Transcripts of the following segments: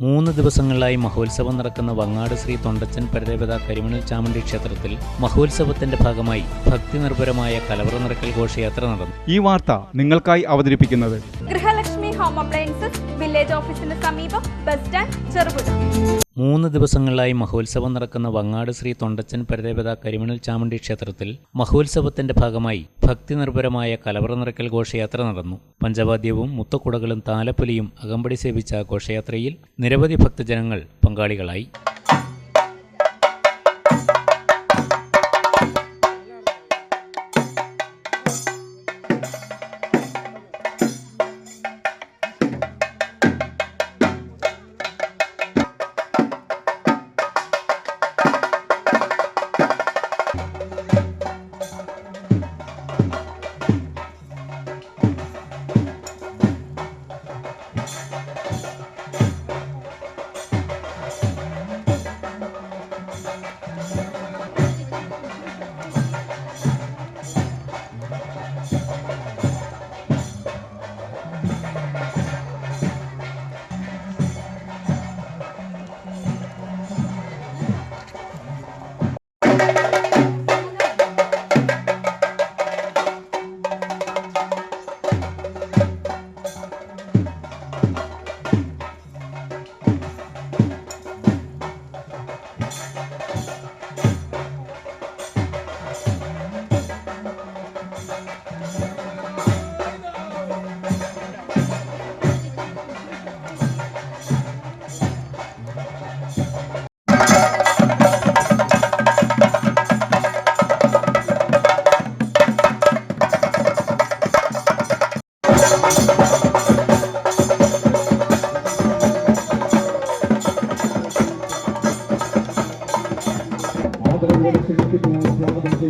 മൂന്ന് ദിവസങ്ങളിലായി മഹോത്സവം നടക്കുന്ന വങ്ങാട് ശ്രീ തൊണ്ടച്ചൻ പരദേവത കരിമണൽ ചാമുണ്ടി ക്ഷേത്രത്തിൽ മഹോത്സവത്തിന്റെ ഭാഗമായി ഭക്തി നിർഭരമായ കലവറ നിറക്കൽ ഘോഷയാത്ര നടന്നു. ഈ വാർത്ത നിങ്ങൾക്കായി അവതരിപ്പിക്കുന്നത് ഹോം അപ്ലയൻസസ് വില്ലേജ് ഓഫീസിന് സമീപം ബസ് സ്റ്റാൻഡ് ചെറുപുഴ. മൂന്ന് ദിവസങ്ങളിലായി മഹോത്സവം നടക്കുന്ന വങ്ങാട് ശ്രീ തൊണ്ടച്ചൻ പരദേവത കരിമണൽ ചാമുണ്ടി ക്ഷേത്രത്തിൽ മഹോത്സവത്തിന്റെ ഭാഗമായി ഭക്തി നിർഭരമായ കലവറ നിറക്കൽ ഘോഷയാത്ര നടന്നു. പഞ്ചവാദ്യവും മുത്തക്കുടകളും താലപ്പൊലിയും അകമ്പടി സേവിച്ച ഘോഷയാത്രയിൽ നിരവധി ഭക്തജനങ്ങൾ പങ്കാളികളായി.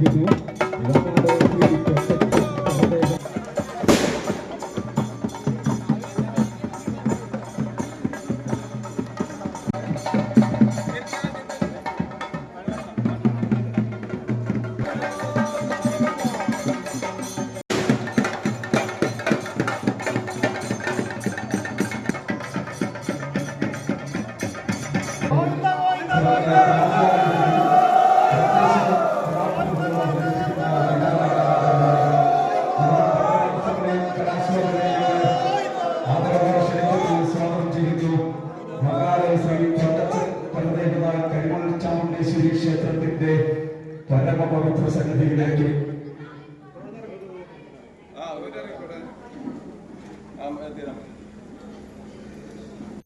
되거든요.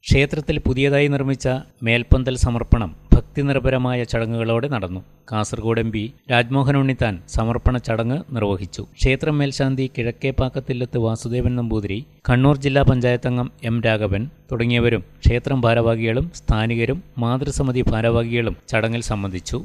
ക്ഷേത്രത്തിൽ പുതിയതായി നിർമ്മിച്ച മേൽപ്പന്തൽ സമർപ്പണം ഭക്തി നിർഭരമായ ചടങ്ങുകളോടെ നടന്നു. കാസർഗോഡ് എം പി രാജ്മോഹൻ ഉണ്ണിത്താൻ സമർപ്പണ ചടങ്ങ് നിർവഹിച്ചു. ക്ഷേത്രം മേൽശാന്തി കിഴക്കേപ്പാക്കത്തില്ലത്ത് വാസുദേവൻ നമ്പൂതിരി കണ്ണൂർ ജില്ലാ പഞ്ചായത്ത് അംഗം എം രാഘവൻ തുടങ്ങിയവരും ക്ഷേത്രം ഭാരവാഹികളും സ്ഥാനികരും മാതൃസമിതി ഭാരവാഹികളും ചടങ്ങിൽ സംബന്ധിച്ചു.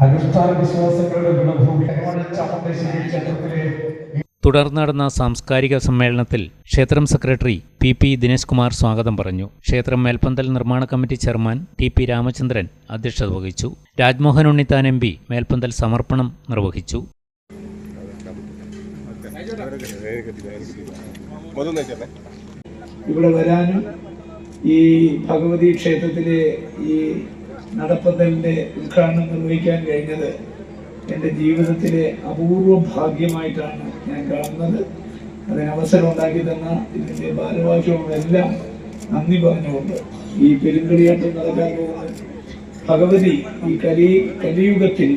അനുഷ്ഠാന വിശ്വാസങ്ങളുടെ ഗുണഭൂമി കരിമണൽ ചാമുണ്ടേശ്വരി ക്ഷേത്രത്തിലെ തുടർന്ന് നടന്ന സാംസ്കാരിക സമ്മേളനത്തിൽ ക്ഷേത്രം secretary P P Dinesh Kumar സ്വാഗതം പറഞ്ഞു. ക്ഷേത്രം മേൽപ്പന്തൽ നിർമ്മാണ committee chairman T P Ramachandran അധ്യക്ഷത വഹിച്ചു. രാജ്മോഹൻ ഉണ്ണിത്താൻ എം പി മേൽപ്പന്തൽ സമർപ്പണം നിർവഹിച്ചു. ഇവിടെ വരാനും ഈ ഭഗവതി ക്ഷേത്രത്തിലെ ഈ നടപ്പന്തലിന്റെ ഉദ്ഘാടനം നിർവഹിക്കാൻ കഴിഞ്ഞത് എന്റെ ജീവിതത്തിലെ അപൂർവ ഭാഗ്യമായിട്ടാണ് ഞാൻ കാണുന്നത്. അതിന് അവസരം ഉണ്ടാക്കി തന്ന ഇതിന്റെ ഭാരവാഹികളുമെല്ലാം നന്ദി പറഞ്ഞുകൊണ്ട് ഈ പെരുങ്കളിയാട്ടം നടക്കാൻ പോകുന്നത് ഭഗവതി ഈ കലി കലിയുഗത്തിൽ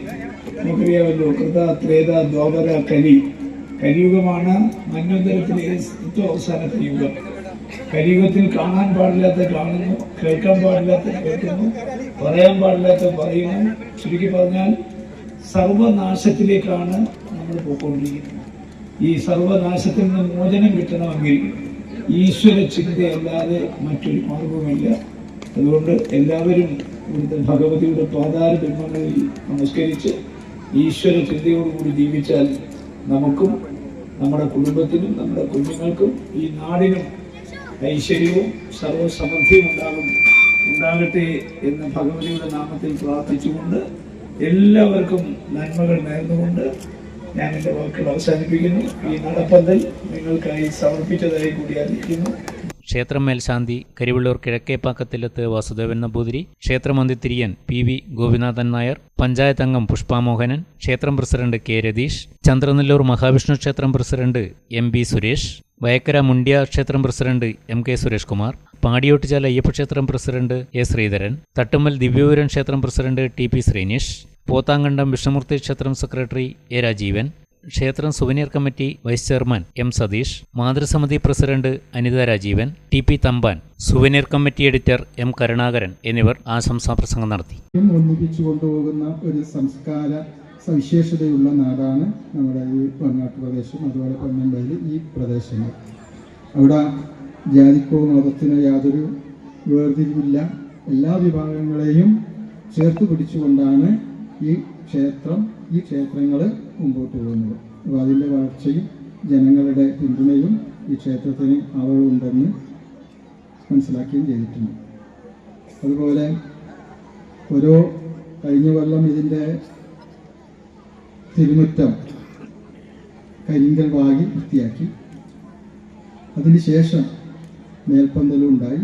നമുക്കറിയാമല്ലോ കൃത ത്രേത ദ്വാപര കലി കലിയുഗമാണ് മന്വന്തരത്തിലെ ഏറ്റവും അവസാനത്തെ യുഗം കരിയുഗത്തിൽ കാണാൻ പാടില്ലാത്ത കാണുന്നു കേൾക്കാൻ പാടില്ലാത്ത കേൾക്കുന്നു പറയാൻ പാടില്ലാത്ത പറയുന്നു. ചുരുക്കി പറഞ്ഞാൽ സർവനാശത്തിലേക്കാണ് നമ്മൾ പോയിക്കൊണ്ടിരിക്കുന്നത്. ഈ സർവനാശത്തിൽ നിന്ന് മോചനം കിട്ടണമെങ്കിൽ ഈശ്വര ചിന്തയല്ലാതെ മറ്റൊരു മാർഗവുമില്ല. അതുകൊണ്ട് എല്ലാവരും ഇവിടുത്തെ ഭഗവതിയുടെ പാതാര ബിംബങ്ങളിൽ നമസ്കരിച്ച് ഈശ്വര ചിന്തയോടുകൂടി ജീവിച്ചാൽ നമുക്കും നമ്മുടെ കുടുംബത്തിനും നമ്മുടെ കുഞ്ഞുങ്ങൾക്കും ഈ നാടിനും ഐശ്വര്യവും സർവസമൃദ്ധിയും ഉണ്ടാകും ഉണ്ടാകട്ടെ എന്ന് ഭഗവതിയുടെ നാമത്തിൽ പ്രാർത്ഥിച്ചുകൊണ്ട് എല്ലാവർക്കും നന്മകൾ നേർന്നുകൊണ്ട് ഞാൻ എന്റെ വാക്കുകൾ അവസാനിപ്പിക്കുന്നു. ഈ നടപ്പന്തൽ നിങ്ങൾക്കായി സമർപ്പിച്ചതായി കൂടി അറിയിക്കുന്നു. ക്ഷേത്രം മേൽശാന്തി കരിവള്ളൂർ കിഴക്കേപ്പാക്കത്തിലത്ത് വാസുദേവൻ നമ്പൂതിരി ക്ഷേത്രമന്തിത്തിരിയൻ പി വി ഗോപിനാഥൻ നായർ പഞ്ചായത്ത് അംഗം പുഷ്പാമോഹനൻ ക്ഷേത്രം പ്രസിഡന്റ് കെ രതീഷ് ചന്ദ്രനെല്ലൂർ മഹാവിഷ്ണു ക്ഷേത്രം president M B Suresh Vayakkara Mundiya ക്ഷേത്രം president M K Suresh Kumar Padiyottuchal അയ്യപ്പക്ഷേത്രം president A Sreedharan Thattummal Divyapuram ക്ഷേത്രം president T P Sreenish Pothankandam Vishnumoorthy ക്ഷേത്രം സെക്രട്ടറി എ രാജീവൻ ക്ഷേത്രം souvenir committee vice chairman M Satheesh മാതൃസമിതി president Anitha Rajeevan T P Thampan souvenir committee editor M Karunakaran എന്നിവർ ആശംസാ പ്രസംഗം നടത്തി. കൊണ്ടുപോകുന്ന ഒരു സംസ്കാര സവിശേഷതയുള്ള നാടാണ് നമ്മുടെ ഈ വയനാട്ട് പ്രദേശം അതുപോലെ പൊന്നമ്പയിൽ ഈ പ്രദേശങ്ങൾ. അവിടെ ജാതിക്കോ മതത്തിനോ യാതൊരു വേർതിരിവില്ല. എല്ലാ വിഭാഗങ്ങളെയും ചേർത്ത് പിടിച്ചുകൊണ്ടാണ് ഈ ക്ഷേത്രം ഈ ക്ഷേത്രങ്ങൾ മുമ്പോട്ട് പോകുന്നത്. അപ്പോൾ അതിന്റെ വളർച്ചയും ജനങ്ങളുടെ പിന്തുണയും ഈ ക്ഷേത്രത്തിന് അളവുണ്ടെന്ന് മനസ്സിലാക്കുകയും ചെയ്തിട്ടുണ്ട്. അതുപോലെ ഓരോ കഴിഞ്ഞ കൊല്ലം ഇതിന്റെ തിരുമുറ്റം കരിങ്കൽ വാകി വൃത്തിയാക്കി. അതിനുശേഷം മേൽപ്പന്തലും ഉണ്ടായി.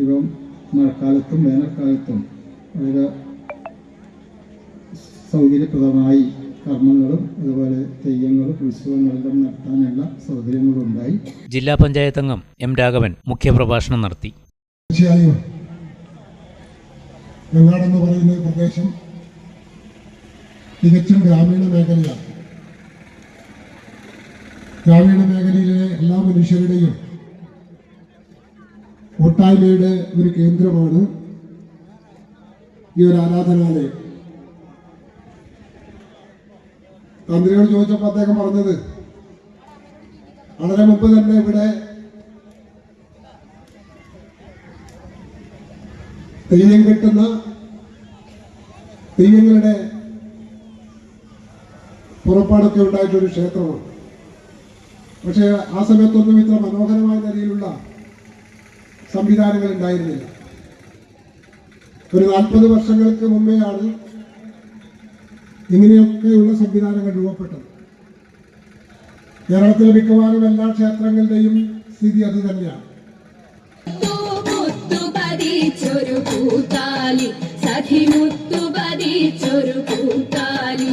ഇപ്പം മഴക്കാലത്തും വേനൽക്കാലത്തും വളരെ സൗകര്യപ്രദമായി കർമ്മങ്ങളും അതുപോലെ തെയ്യങ്ങളും ഉത്സവങ്ങളെല്ലാം നടത്താനുള്ള സൗകര്യങ്ങളും ഉണ്ടായി ജില്ലാ പഞ്ചായത്ത് അംഗം എം രാഘവൻ മുഖ്യപ്രഭാഷണം നടത്തി. തീർച്ചയായും വെങ്ങാടെന്ന് പറയുന്ന പ്രദേശം തികച്ചും ഗ്രാമീണ മേഖലയാണ്. ഗ്രാമീണ മേഖലയിലെ എല്ലാ മനുഷ്യരുടെയും കൂട്ടായ്മയുടെ ഒരു കേന്ദ്രമാണ് ഈ ഒരു ആരാധനാലയം. തന്ത്രിയോട് ചോദിച്ചപ്പോൾ അദ്ദേഹം പറഞ്ഞത് വളരെ മുമ്പ് തന്നെ ഇവിടെ തെയ്യം കിട്ടുന്ന തെയ്യങ്ങളുടെ പുറപ്പാടൊക്കെ ഉണ്ടായിട്ടൊരു ക്ഷേത്രമാണ്. പക്ഷേ ആ സമയത്തൊന്നും ഇത്ര മനോഹരമായ നിലയിലുള്ള സംവിധാനങ്ങൾ ഉണ്ടായിരുന്നില്ല. ഒരു നാൽപ്പത് വർഷങ്ങൾക്ക് മുമ്പെയാണ് ഇങ്ങനെയൊക്കെയുള്ള സംവിധാനങ്ങൾ രൂപപ്പെട്ടത്. കേരളത്തിലെ മിക്കവാറും എല്ലാ ക്ഷേത്രങ്ങളുടെയും സ്ഥിതി അത് തന്നെയാണ്. സഖി മുത്തു പതിച്ചൊരു പൂത്താലി